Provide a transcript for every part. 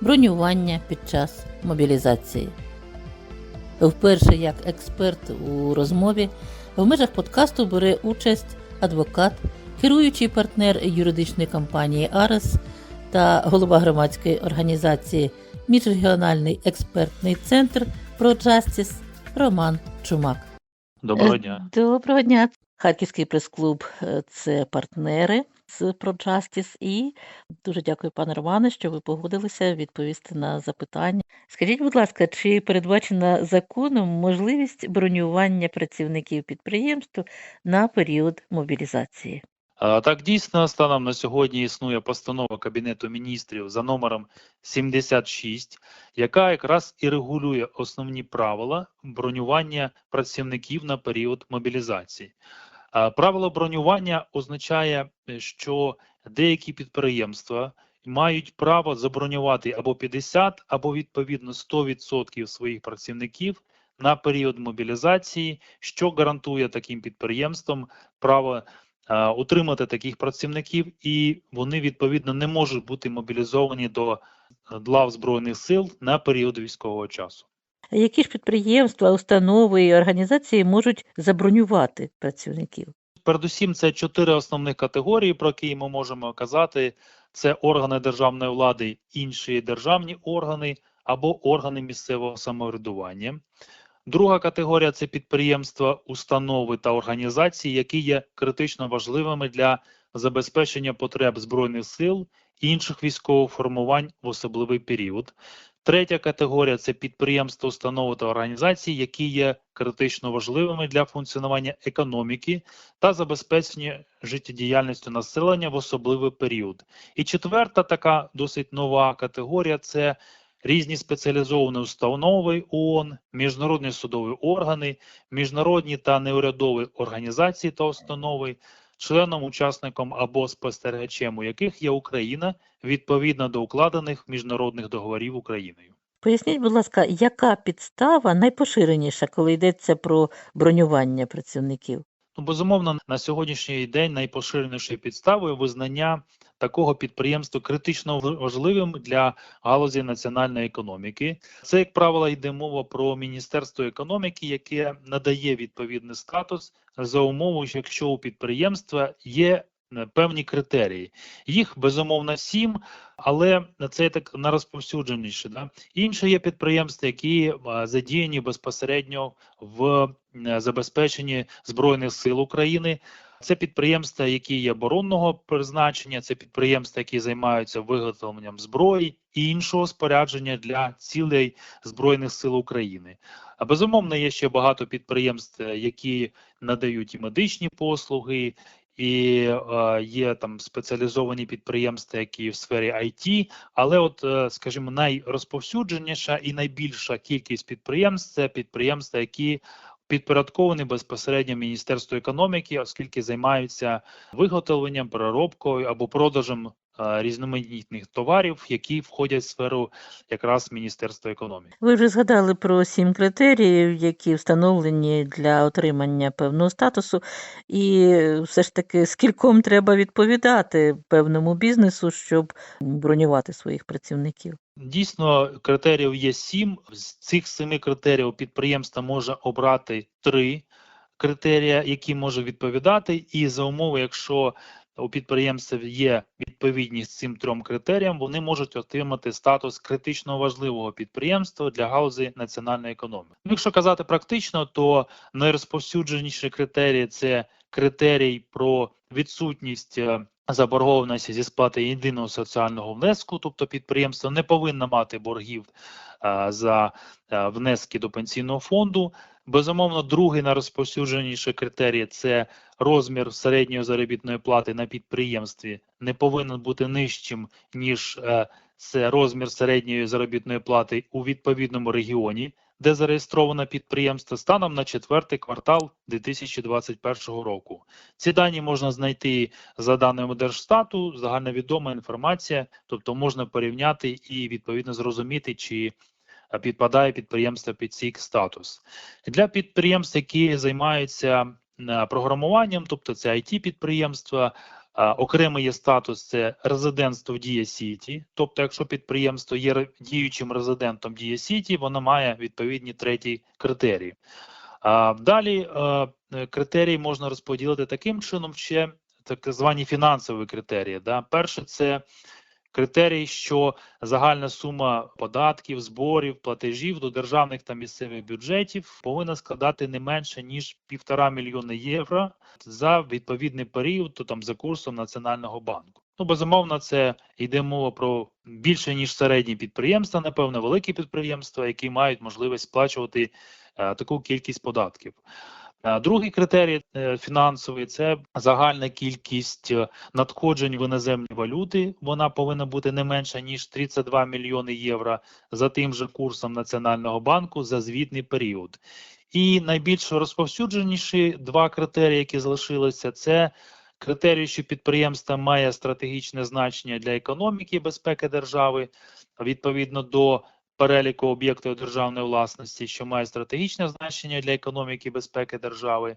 бронювання під час мобілізації. Вперше як експерт у розмові в межах подкасту бере участь адвокат, керуючий партнер юридичної компанії Арес та голова громадської організації Міжрегіональний експертний центр ProJustice Роман Чумак. Доброго дня. Доброго дня. Харківський прес-клуб е, це партнери з ProJustice і дуже дякую, пане Романе, що ви погодилися відповісти на запитання. Скажіть, будь ласка, чи передбачена законом можливість бронювання працівників підприємств на період мобілізації? Так, дійсно, станом на сьогодні існує постанова Кабінету міністрів за номером 76, яка якраз і регулює основні правила бронювання працівників на період мобілізації. А, Правило бронювання означає, е, що деякі підприємства мають право забронювати або 50, або відповідно 100% своїх працівників на період мобілізації, що гарантує таким підприємствам право е, утримати таких працівників, і вони відповідно не можуть бути мобілізовані до е, лав збройних сил на період військового часу. Які ж підприємства, установи і організації можуть забронювати працівників? Передусім, це чотири основних категорії, про які ми можемо казати: це органи державної влади, інші державні органи або органи місцевого самоврядування. Друга категорія це підприємства, установи та організації, які є критично важливими для забезпечення потреб збройних сил і інших військових формувань в особливий період. Третя категорія це підприємства, установи та організації, які є критично важливими для функціонування економіки та забезпечення життєдіяльністю населення в особливий період. І четверта така досить нова категорія це різні спеціалізовані установи ООН, міжнародні судові органи, міжнародні та неурядові організації та установи, членом, учасником або спостерігачем, у яких є Україна відповідно до укладених міжнародних договорів Україною. Поясніть, будь ласка, яка підстава найпоширеніша, коли йдеться про бронювання працівників? Ну, безумовно, на сьогоднішній день найпоширенішою підставою визнання такого підприємства критично важливим для галузі національної економіки. Це, як правило, йде мова про Міністерство економіки, яке надає відповідний статус за умову, якщо у підприємства є певні критерії. Їх безумовно сім, але це так на розповсюдженіше. Да? Інші є підприємства, які е, задіяні безпосередньо в е, забезпеченні збройних сил України. Це підприємства, які є оборонного призначення, це підприємства, які займаються виготовленням зброї і іншого спорядження для цілей збройних сил України. А безумовно, є ще багато підприємств, е, які надають і медичні послуги. І е, є там спеціалізовані підприємства, які в сфері IT, але, от, е, скажімо, найрозповсюдженіша і найбільша кількість підприємств це підприємства, які підпорядковані безпосередньо Міністерству економіки, оскільки займаються виготовленням, переробкою або продажем різноманітних товарів, які входять в сферу якраз Міністерства економіки. Ви вже згадали про сім критеріїв, які встановлені для отримання певного статусу, і все ж таки скільком треба відповідати певному бізнесу, щоб бронювати своїх працівників. Дійсно, критеріїв є сім. З цих семи критеріїв підприємство може обрати три критерії, які може відповідати, і за умови, якщо у підприємства є відповідність цим трьом критеріям, вони можуть отримати статус критично важливого підприємства для галузі національної економіки. Ну, Якщо казати практично, то найрозповсюдженіші критерії це критерій про відсутність е, заборгованості зі сплати єдиного соціального внеску, тобто підприємство не повинно мати боргів за е, внески до пенсійного фонду. Безумовно, другий найрозповсюдженіший критерій це розмір середньої заробітної плати на підприємстві не повинен бути нижчим ніж е, це розмір середньої заробітної плати у відповідному регіоні, де зареєстровано підприємство, станом на четвертий квартал 2021 року. Ці дані можна знайти за даними Держстату, загальновідома інформація, тобто можна порівняти і відповідно зрозуміти, чи е, підпадає підприємство під цей статус. Для підприємств, які займаються програмуванням, тобто це it підприємства. Окремий є статус це резидентство в Дія Сіті. Тобто, якщо підприємство є діючим резидентом Дія Сіті, воно має відповідні треті критерії. Далі критерії можна розподілити таким чином, ще так звані фінансові критерії. Перше, це критерій, що загальна сума податків, зборів, платежів до державних та місцевих бюджетів повинна складати не менше ніж півтора мільйони євро за відповідний період, то там за курсом Національного банку. Ну, безумовно, це йде мова про більше ніж середні підприємства, напевно, великі підприємства, які мають можливість сплачувати е, таку кількість податків. Е, Другий критерій е, фінансовий це загальна кількість е, надходжень в іноземні валюти. Вона повинна бути не менша ніж 32 мільйони євро за тим же курсом Національного банку за звітний період. І найбільш розповсюдженіші два критерії, які залишилися, це критерій, що підприємство має стратегічне значення для економіки і безпеки держави відповідно до переліку об'єктів державної власності, що має стратегічне значення для економіки і безпеки держави.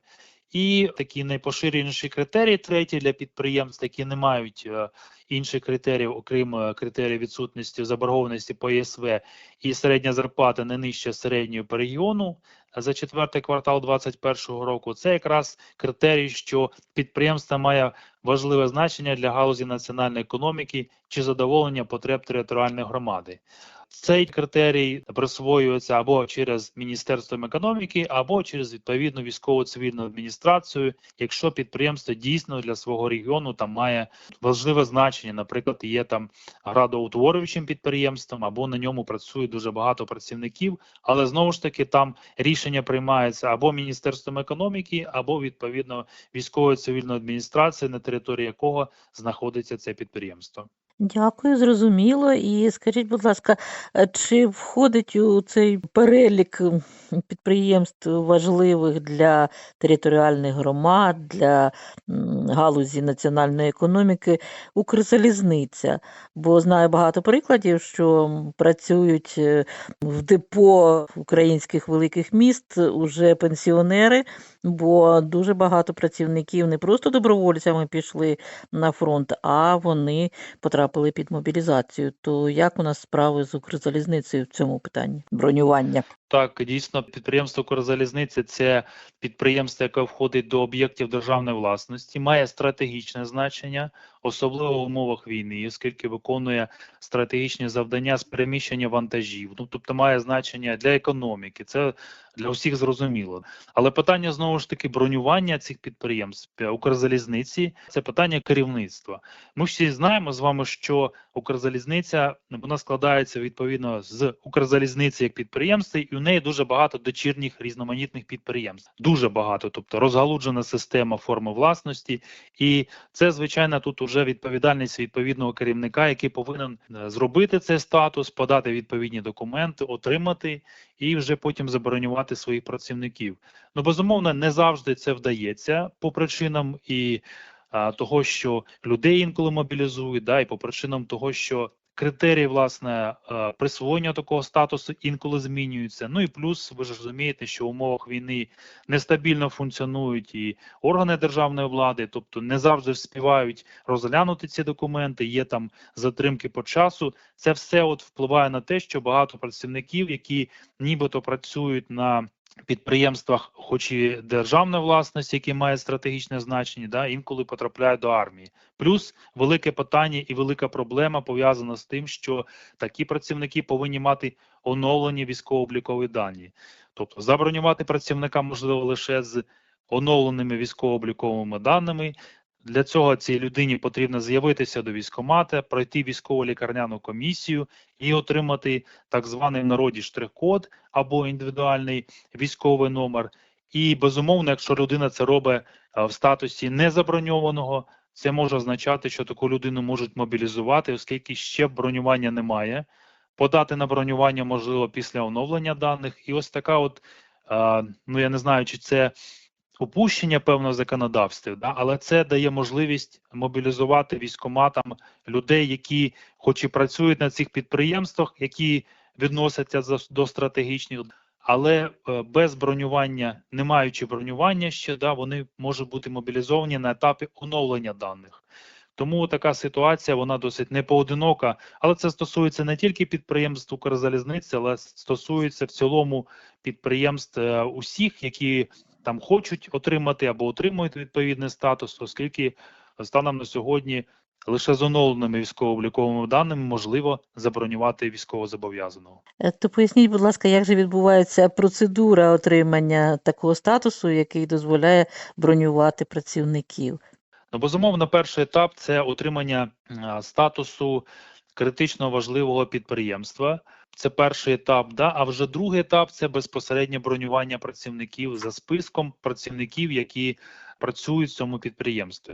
І такі найпоширеніші критерії, треті для підприємств, які не мають е, інших критеріїв, окрім е, критерії відсутності заборгованості по ЄСВ і середня зарплата не нижче середньої по регіону за четвертий квартал 2021 року. Це якраз критерій, що підприємство має важливе значення для галузі національної економіки чи задоволення потреб територіальної громади. Цей критерій присвоюється або через Міністерством економіки, або через відповідну військово цивільну адміністрацію, якщо підприємство дійсно для свого регіону там має важливе значення, наприклад, є там градоутворюючим підприємством, або на ньому працює дуже багато працівників, але знову ж таки там рішення приймається або Міністерством економіки, або відповідно військовою цивільною адміністрацією, на території якого знаходиться це підприємство. Дякую, зрозуміло. І скажіть, будь ласка, е, чи входить у цей перелік підприємств важливих для територіальних громад, для галузі національної економіки Укрзалізниця? Бо знаю багато прикладів, що працюють е, в депо українських великих міст уже пенсіонери, бо дуже багато працівників не просто добровольцями пішли на фронт, а вони потрапили під мобілізацію. То як у нас справи з Укрзалізницею в цьому питанні бронювання? Так, дійсно, підприємство Укрзалізниці – це підприємство, яке входить до об'єктів державної власності, має стратегічне значення, особливо в умовах війни, оскільки виконує стратегічні завдання з переміщення вантажів. Ну, тобто має значення для економіки. Це для всіх зрозуміло. Але питання знову ж таки бронювання цих підприємств Укрзалізниці це питання керівництва. Ми всі знаємо з вами, що Укрзалізниця вона складається відповідно з Укрзалізниці як підприємства, і у неї дуже багато дочірніх різноманітних підприємств. Дуже багато, тобто розгалуджена система форми власності, і це звичайно тут уже відповідальність відповідного керівника, який повинен е, зробити цей статус, подати відповідні документи, отримати і вже потім забронювати своїх працівників. Ну безумовно, не завжди це вдається по причинам і того, що людей інколи мобілізують, да, і по причинам того, що критерії власне е, присвоєння такого статусу інколи змінюються. Ну і плюс ви ж розумієте, що в умовах війни нестабільно функціонують і органи державної влади, тобто не завжди вспівають розглянути ці документи. Є там затримки по часу. Це все от впливає на те, що багато працівників, які нібито працюють на підприємствах, хоч і державної власності, які мають стратегічне значення, да інколи потрапляють до армії. Плюс велике питання і велика проблема пов'язана з тим, що такі працівники повинні мати оновлені військово-облікові дані. Тобто забронювати працівника можливо лише з оновленими військово-обліковими даними. Для цього цій людині потрібно з'явитися до військкомата, пройти військово-лікарняну комісію і отримати так званий в народі штрих-код або індивідуальний військовий номер. І безумовно, якщо людина це робить е, в статусі незаброньованого, це може означати, що таку людину можуть мобілізувати, оскільки ще бронювання немає. Подати на бронювання можливо після оновлення даних. І ось така, от е, ну я не знаю, чи це упущення певного законодавстві, да, але це дає можливість мобілізувати військоматам людей, які, хоч і працюють на цих підприємствах, які відносяться до стратегічних, але е, без бронювання, не маючи бронювання ще, да, вони можуть бути мобілізовані на етапі оновлення даних. Тому така ситуація вона досить непоодинока, але це стосується не тільки підприємств Укрзалізниці, але стосується в цілому підприємств е, усіх, які там хочуть отримати або отримують відповідний статус, оскільки станом на сьогодні лише з оновленими військово-обліковими даними можливо забронювати військовозобов'язаного. Е, То поясніть, будь ласка, як же відбувається процедура отримання такого статусу, який дозволяє бронювати працівників? Ну, безумовно, перший етап це отримання статусу критично важливого підприємства. Це перший етап, да. А вже другий етап це безпосереднє бронювання працівників за списком працівників, які працюють в цьому підприємстві.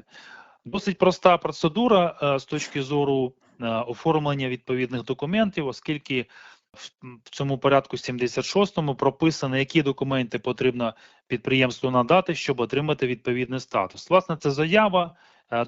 Досить проста процедура е, з точки зору е, оформлення відповідних документів, оскільки в, цьому порядку 76-му прописано, які документи потрібно підприємству надати, щоб отримати відповідний статус. Власне, це заява,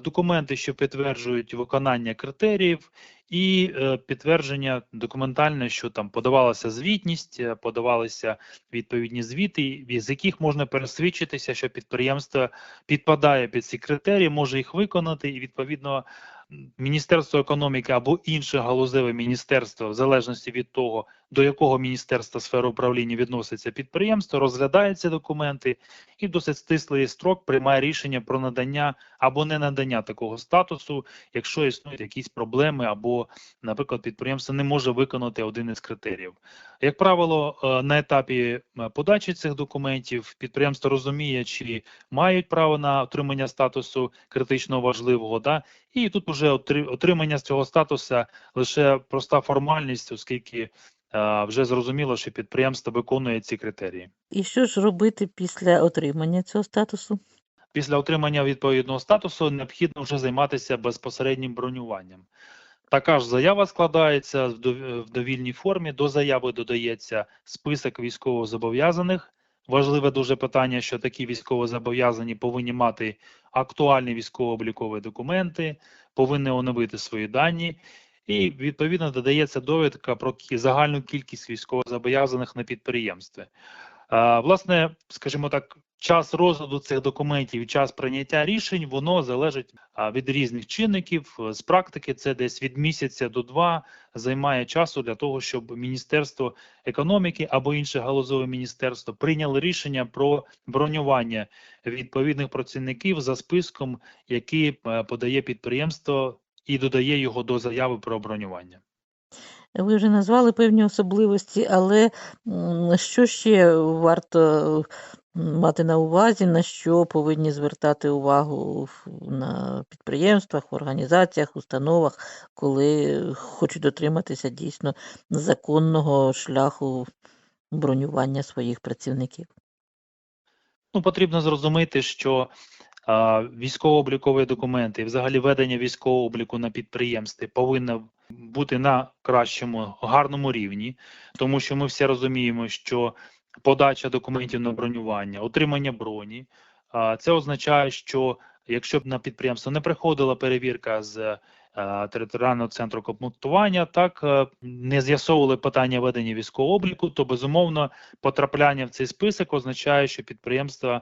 документи, що підтверджують виконання критеріїв, і е, підтвердження документальне, що там подавалася звітність, е, подавалися відповідні звіти, з яких можна пересвідчитися, що підприємство підпадає під ці критерії, може їх виконати, і відповідно Міністерство економіки або інше галузеве міністерство, в залежності від того, до якого міністерства сфери управління відноситься підприємство, розглядає ці документи і досить стислий строк приймає рішення про надання або не надання такого статусу, якщо існують якісь проблеми, або, наприклад, підприємство не може виконати один із критеріїв. Як правило, е, на етапі е, подачі цих документів підприємство розуміє, чи мають право на отримання статусу критично важливого, да, і тут отри- отримання цього статусу лише проста формальність, оскільки вже зрозуміло, що підприємство виконує ці критерії. І що ж робити після отримання цього статусу? Після отримання відповідного статусу необхідно вже займатися безпосереднім бронюванням. Така ж заява складається в довільній формі. До заяви додається список військовозобов'язаних. Важливе дуже питання, що такі військовозобов'язані повинні мати актуальні військово-облікові документи, повинні оновити свої дані, і відповідно додається довідка про загальну кількість військовозобов'язаних на підприємстві. Власне, скажімо так, час розгляду цих документів і час прийняття рішень воно залежить від різних чинників. З практики це десь від місяця до два займає часу для того, щоб Міністерство економіки або інше галузове міністерство прийняло рішення про бронювання відповідних працівників за списком, який е, подає підприємство і додає його до заяви про бронювання. Ви вже назвали певні особливості, але що ще варто мати на увазі, на що повинні звертати увагу на підприємствах, організаціях, установах, коли хочуть дотриматися дійсно законного шляху бронювання своїх працівників? Ну, потрібно зрозуміти, що військово-облікові документи і взагалі ведення військового обліку на підприємстві повинно бути на кращому гарному рівні, тому що ми всі розуміємо, що подача документів на бронювання, отримання броні, це означає, що якщо б на підприємство не приходила перевірка з територіального центру комплектування, так е, не з'ясовували питання ведення військового обліку, то безумовно потрапляння в цей список означає, що підприємство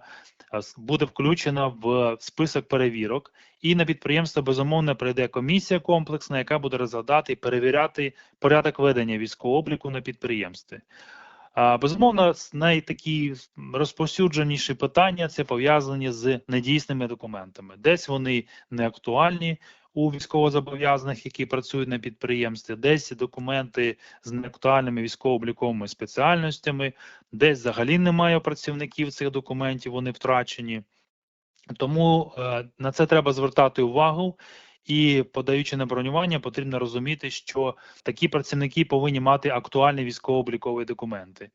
е, буде включено в список перевірок, і на підприємство безумовно прийде комісія комплексна, яка буде розглядати і перевіряти порядок ведення військового обліку на підприємстві. Безумовно, найтакі розповсюдженіші питання це пов'язані з недійсними документами. Десь вони не актуальні у військовозобов'язаних, які працюють на підприємстві, десь документи з неактуальними військово-обліковими спеціальностями, десь взагалі немає працівників цих документів, вони втрачені. Тому е, на це треба звертати увагу. І подаючи на бронювання, потрібно розуміти, що такі працівники повинні мати актуальні військово-облікові документи.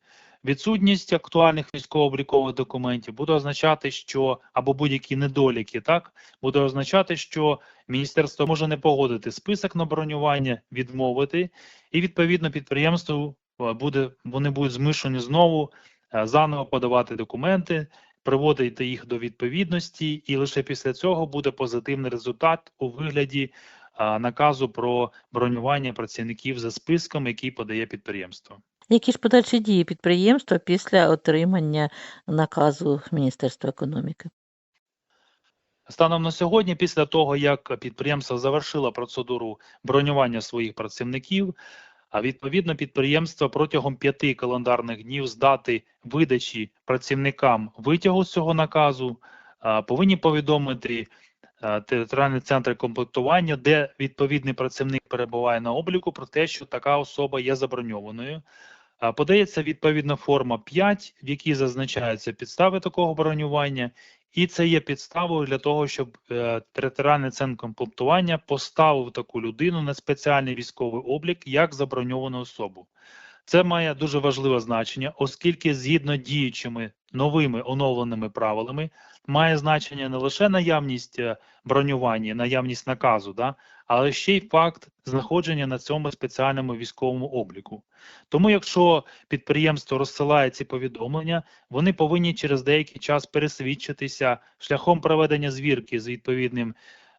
Відсутність актуальних військово-облікових документів буде означати, що або будь-які недоліки, так буде означати, що міністерство може не погодити список на бронювання, відмовити, і відповідно підприємству е, буде вони будуть змушені знову е, заново подавати документи, приводити їх до відповідності, і лише після цього буде позитивний результат у вигляді наказу про бронювання працівників за списком, який подає підприємство. Які ж подальші дії підприємства після отримання наказу Міністерства економіки? Станом на сьогодні, після того як підприємство завершило процедуру бронювання своїх працівників, а відповідно підприємство протягом п'яти календарних днів з дати видачі працівникам витягу з цього наказу повинні повідомити територіальний центр комплектування, де відповідний працівник перебуває на обліку, про те, що така особа є заброньованою. Подається відповідна форма 5, в якій зазначаються підстави такого бронювання, і це є підставою для того, щоб е, територіальний центр комплектування поставив таку людину на спеціальний військовий облік як заброньовану особу. Це має дуже важливе значення, оскільки згідно діючими новими оновленими правилами має значення не лише наявність е, бронювання, наявність наказу, да, але ще й факт знаходження на цьому спеціальному військовому обліку. Тому, якщо підприємство розсилає ці повідомлення, вони повинні через деякий час пересвідчитися шляхом проведення звірки з відповідним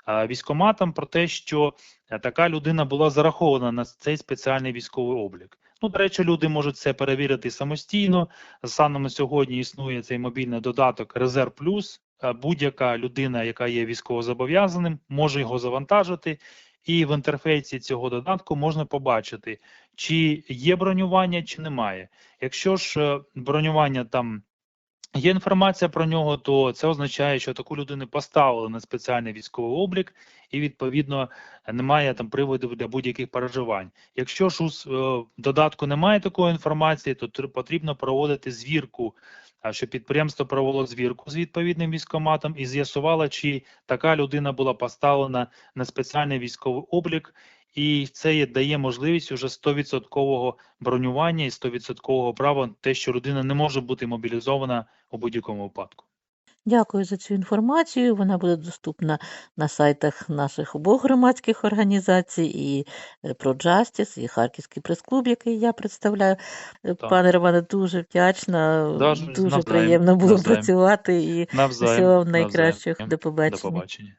військоматом про те, що е, така людина була зарахована на цей спеціальний військовий облік. Ну, до речі, люди можуть це перевірити самостійно. На сьогодні існує цей мобільний додаток Резерв Плюс. Е, Будь-яка людина, яка є військовозобов'язаним, може його завантажити, і в інтерфейсі цього додатку можна побачити, чи є бронювання, чи немає. Якщо ж е, бронювання там є інформація про нього, то це означає, що таку людину поставили на спеціальний військовий облік, і відповідно немає там приводів для будь-яких переживань. Якщо ж у е, додатку немає такої інформації, то потрібно проводити звірку. А що підприємство провело звірку з відповідним військоматом і з'ясувало, чи така людина була поставлена на спеціальний військовий облік, і це є- дає можливість уже 100% бронювання і 100% права те, що людина не може бути мобілізована у будь-якому випадку. Дякую за цю інформацію. Вона буде доступна на сайтах наших обох громадських організацій, і е, ProJustice, і Харківський прес-клуб, який я представляю. Е, Так. Пане Романе, дуже вдячна. Даже Дуже навзаєм, приємно було навзаєм. працювати і Навзаєм, всього вам навзаєм. найкращого. До До побачення. побачення.